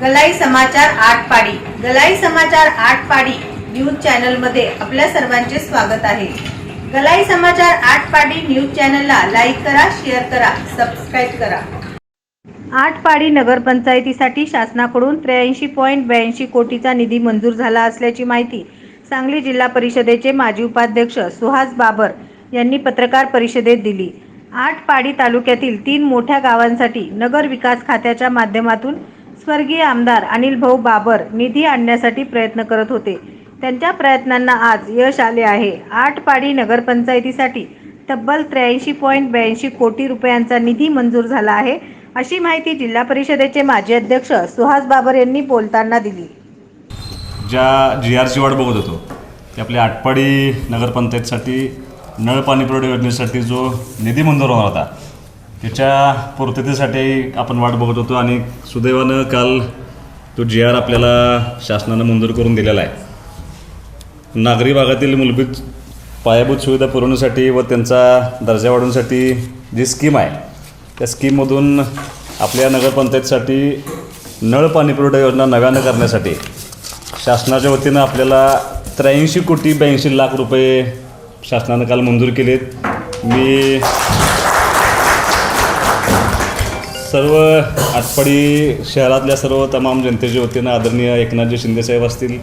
गलाई समाचार आठ पाडी गलाई समाचार आठ पाडी न्यूज चॅनलमध्ये आपल्या सर्वांचे स्वागत आहे. गलाई समाचार आठ पाडी न्यूज चॅनलला लाईक करा शेअर करा सबस्क्राईब करा. आठ पाडी नगरपंचायतीसाठी शासनाकडून त्र्याऐंशी पॉईंट ब्याऐंशी कोटीचा निधी मंजूर झाला असल्याची माहिती सांगली जिल्हा परिषदेचे माजी उपाध्यक्ष सुहास बाबर यांनी पत्रकार परिषदेत दिली. आठ पाडी तालुक्यातील तीन मोठ्या गावांसाठी नगर विकास खात्याच्या माध्यमातून स्वर्गीय आमदार अनिल भाऊ बाबर निधी आणण्यासाठी प्रयत्न करत होते. त्यांच्या प्रयत्नांना आज यश आले आहे. आठ पाडी नगरपंचायतीसाठी तब्बल त्र्याऐंशी पॉईंट ब्याऐंशी कोटी रुपयांचा निधी मंजूर झाला आहे अशी माहिती जिल्हा परिषदेचे माजी अध्यक्ष सुहास बाबर यांनी बोलताना दिली. ज्या जी आरची वाट बघत होतो की आपल्या आटपाडी नगरपंचायतसाठी नळ पाणी पुरवठा योजनेसाठी जो निधी मंजूर होणार होता त्याच्या पूर्ततेसाठी आपण वाट बघत होतो आणि सुदैवानं काल तो जी आर आपल्याला शासनानं मंजूर करून दिलेला आहे. नागरी भागातील मूलभूत पायाभूत सुविधा पुरवण्यासाठी व त्यांचा दर्जा वाढवण्यासाठी जी स्कीम आहे त्या स्कीममधून आपल्या नगरपंचायतीसाठी नळ पाणी पुरवठा योजना नव्यानं करण्यासाठी शासनाच्या वतीनं आपल्याला त्र्याऐंशी कोटी ब्याऐंशी लाख रुपये शासनानं काल मंजूर केलेत. मी सर्व आटपाडी शहरातल्या सर्व तमाम जनतेच्या वतीनं आदरणीय एकनाथजी शिंदेसाहेब असतील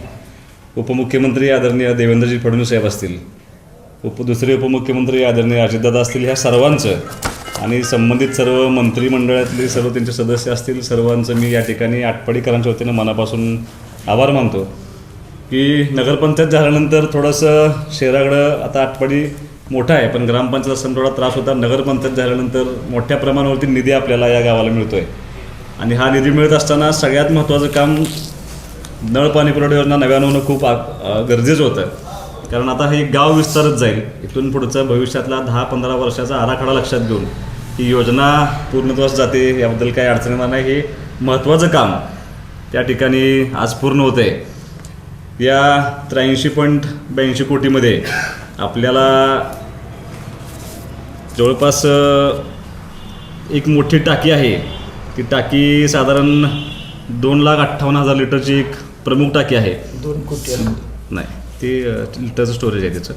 उपमुख्यमंत्री आदरणीय देवेंद्रजी फडणवीस साहेब असतील उप दुसरे उपमुख्यमंत्री आदरणीय अजितदादा असतील ह्या सर्वांचं आणि संबंधित सर्व मंत्रिमंडळातले सर्व त्यांचे सदस्य असतील सर्वांचं मी या ठिकाणी आटपाडीकरांच्या वतीनं मनापासून आभार मानतो. की नगरपंचायत झाल्यानंतर थोडंसं शहराकडं आता आटपाडी मोठा आहे पण ग्रामपंचायत असताना थोडा त्रास होता. नगरपंचायत झाल्यानंतर मोठ्या प्रमाणावरती निधी आपल्याला या गावाला मिळतो आहे आणि हा निधी मिळत असताना सगळ्यात महत्त्वाचं काम नळ पाणी पुरवठा योजना नव्यानं होणं खूप गरजेचं होतं. कारण आता हे गाव विस्तारत जाईल. इथून पुढचं भविष्यातला दहा पंधरा वर्षाचा आराखडा लक्षात घेऊन ही योजना पूर्णत्वास जाते याबद्दल काही अडचण येणार नाही. हे महत्त्वाचं काम त्या ठिकाणी आज पूर्ण होतं आहे या त्र्याऐंशी पॉईंट ब्याऐंशी कोटीमध्ये आपल्याला जवळपास एक मोठी टाकी आहे. ती टाकी साधारण दोन लाख अठ्ठावन्न हजार लिटरची एक प्रमुख टाकी आहे. दोन कोटी नाही ती लिटरचं स्टोरेज आहे त्याचं.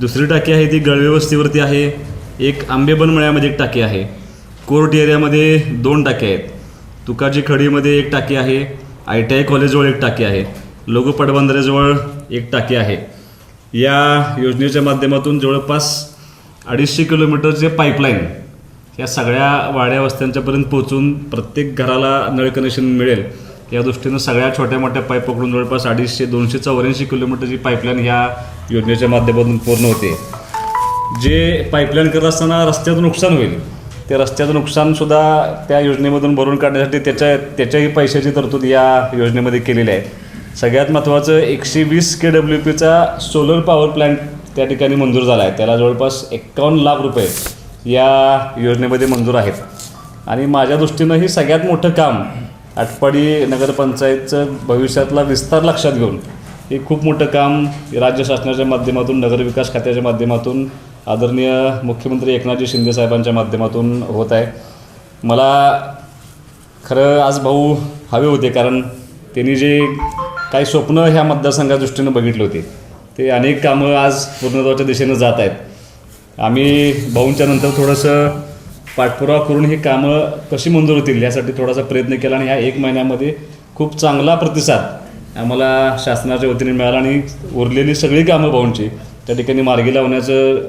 दुसरी टाकी आहे ती गळवे वस्तीवरती आहे. एक आंबेबन मळ्यामध्ये एक टाकी आहे. कोर्ट एरियामध्ये दोन टाकी आहेत. तुकाजी खडीमध्ये एक टाकी आहे. आय टी आय कॉलेजजवळ एक टाकी आहे. लोगो पटबंधाऱ्याजवळ एक टाकी आहे. या योजनेच्या माध्यमातून जवळपास अडीचशे किलोमीटरचे पाईपलाईन या सगळ्या वाड्या वस्त्यांच्यापर्यंत पोहोचून प्रत्येक घराला नळ कनेक्शन मिळेल. या दृष्टीनं सगळ्या छोट्या मोठ्या पाईप पकडून जवळपास अडीचशे दोनशे चौऱ्याऐंशी किलोमीटरची पाईपलाईन ह्या योजनेच्या माध्यमातून पूर्ण होते. जे पाईपलाईन करत असताना रस्त्याचं नुकसान होईल ते रस्त्याचं नुकसानसुद्धा त्या योजनेमधून भरून काढण्यासाठी त्याच्या त्याच्याही पैशाची तरतूद या योजनेमध्ये केलेली आहे. सगळ्यात महत्त्वाचं एकशे वीस के डब्ल्यू पीचा सोलर पॉवर प्लॅन्ट त्या ठिकाणी मंजूर झाला आहे. त्याला जवळपास एक्कावन्न लाख रुपये या योजनेमध्ये मंजूर आहेत. आणि माझ्या दृष्टीनं ही सगळ्यात मोठं काम आटपाडी नगरपंचायतचं भविष्यातला विस्तार लक्षात घेऊन हे खूप मोठं काम राज्य शासनाच्या माध्यमातून नगरविकास खात्याच्या माध्यमातून आदरणीय मुख्यमंत्री एकनाथजी शिंदे साहेबांच्या माध्यमातून होत आहे. मला खरं आज भाऊ हवे होते कारण त्यांनी जे काही स्वप्न ह्या मतदारसंघाच्या दृष्टीनं बघितले होते. ते अनेक कामं आज पूर्णत्वाच्या दिशेनं जात आहेत. आम्ही भाऊंच्या नंतर थोडंसं पाठपुरावा करून ही कामं कशी मंजूर होतील यासाठी थोडासा प्रयत्न केला आणि ह्या एक महिन्यामध्ये खूप चांगला प्रतिसाद आम्हाला शासनाच्या वतीने मिळाला आणि उरलेली सगळी कामं भाऊंची त्या ठिकाणी मार्गी लावण्याचं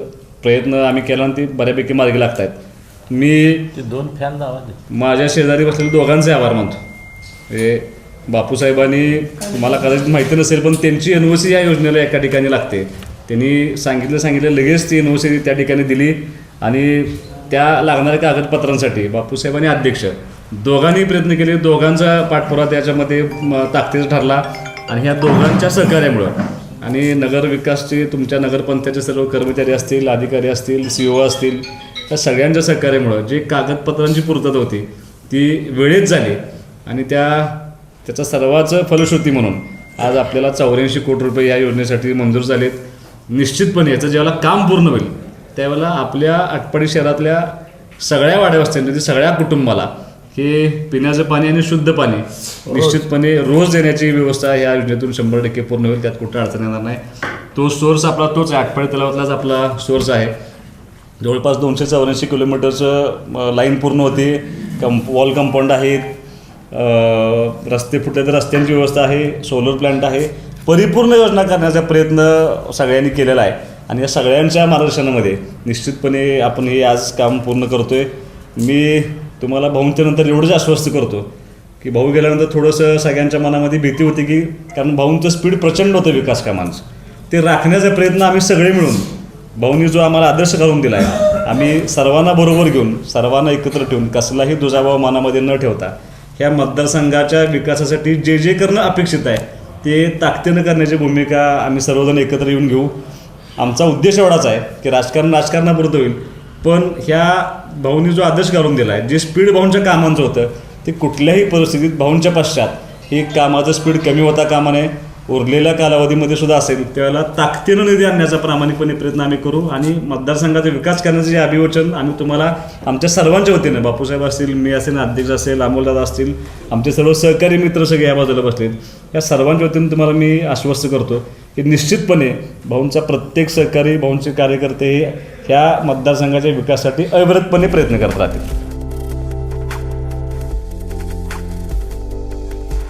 प्रयत्न आम्ही केला आणि ती बऱ्यापैकी मार्गी लागत आहेत मी ते दोन फॅन माझ्या शेजारी बसलेले दोघांचे आभार मानतो. हे बापूसाहेबांनी मला कदाचित माहिती नसेल पण त्यांची एन ओ सी या योजनेला एका ठिकाणी लागते. त्यांनी सांगितलं सांगितलं लगेच ती एन ओ सी त्या ठिकाणी दिली आणि त्या लागणाऱ्या कागदपत्रांसाठी बापूसाहेबांनी अध्यक्ष. दोघांनी प्रयत्न केले दोघांचा पाठपुरा त्याच्यामध्ये ताकदीचा ठरला आणि ह्या दोघांच्या सहकार्यामुळं. आणि नगरविकासचे तुमच्या नगरपंचायतचे सर्व कर्मचारी असतील अधिकारी असतील सी ओ असतील त्या सगळ्यांच्या सहकार्यामुळं जे कागदपत्रांची पूर्तता होती ती वेळेत झाली आणि त्या त्याचा सर्वाचं फलश्रुती म्हणून. आज आपल्याला चौऱ्याऐंशी कोटी रुपये या योजनेसाठी मंजूर झालेत. निश्चितपणे याचं ज्यावेळेला काम पूर्ण होईल त्यावेळेला आपल्या आटपाडी शहरातल्या सगळ्या वाड्यावस्त्यांनी म्हणजे सगळ्या कुटुंबाला हे पिण्याचं पाणी आणि शुद्ध पाणी निश्चितपणे रोज देण्याची व्यवस्था या योजनेतून शंभर टक्के पूर्ण होईल. त्यात कुठं अडचण येणार नाही. तो सोर्स आपला तोच आटपाडी तलावातलाच आपला सोर्स आहे. जवळपास दोनशे चौऱ्याऐंशी किलोमीटरचं लाईन पूर्ण होती. कं वॉल कंपाऊंड आहेत. रस्ते फुटले तर रस्त्यांची व्यवस्था आहे सोलर प्लांट आहे. परिपूर्ण योजना करण्याचा प्रयत्न सगळ्यांनी केलेला आहे. आणि या सगळ्यांच्या मार्गदर्शनामध्ये निश्चितपणे आपण हे आज काम पूर्ण करतो आहे मी तुम्हाला भाऊंच्या नंतर एवढंच आश्वस्त करतो की भाऊ गेल्यानंतर थोडंसं सगळ्यांच्या मनामध्ये भीती होती की कारण भाऊंचं स्पीड प्रचंड होतं विकास कामांचं. ते राखण्याचा प्रयत्न आम्ही सगळे मिळून भाऊनी जो आम्हाला आदर्श करून दिला आहे आम्ही सर्वांना बरोबर घेऊन सर्वांना एकत्र ठेवून कसलाही दुजाभाव मनामध्ये न ठेवता ह्या मतदारसंघाच्या विकासासाठी जे जे करणं अपेक्षित आहे ते ताकदीनं करण्याची भूमिका आम्ही सर्वजण एकत्र येऊन घेऊ. आमचा उद्देश एवढाच आहे की राजकारण राजकारणापुरतं होईल. पण ह्या भाऊनी जो आदर्श काढून दिला आहे जे स्पीड भाऊंच्या कामांचं होतं ते कुठल्याही परिस्थितीत भाऊंच्या पश्चात हे कामाचं स्पीड कमी होता कामा नये. उरलेल्या कालावधीमध्ये सुद्धा असेल. त्यावेळेला ताकदीनं निधी आणण्याचा प्रामाणिकपणे प्रयत्न आम्ही करू आणि मतदारसंघाचा विकास करण्याचं जे अभिवचन आम्ही तुम्हाला आमच्या सर्वांच्या वतीनं बापूसाहेब असतील मी असेल अध्यक्ष असेल अमोलदादा असतील आमचे सर्व सहकारी मित्र सगळे या बाजूला बसलेत. या सर्वांच्या वतीनं तुम्हाला मी आश्वस्त करतो की निश्चितपणे भाऊंचा प्रत्येक सहकारी भाऊंचे कार्यकर्ते हे ह्या मतदारसंघाच्या विकासासाठी अविरतपणे प्रयत्न करत राहतील.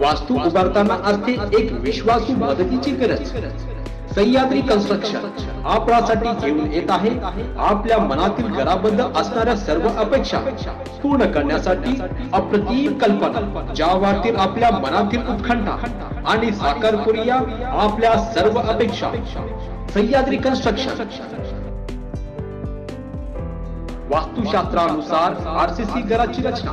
वास्तू उभारताना असते एक विश्वासू मदतीची गरज. सह्याद्री कन्स्ट्रक्शन आपल्यासाठी घेऊन येत आहे. आपल्या मनातील घराबद्दल असणाऱ्या सर्व अपेक्षा पूर्ण करण्यासाठी अप्रतिम कल्पना. ज्या वाढतील आपल्या मनातील उत्खंठा आणि साकार करूया आपल्या सर्व अपेक्षा. सह्याद्री कन्स्ट्रक्शन वास्तुशास्त्रानुसार आरसीसी घराची रचना.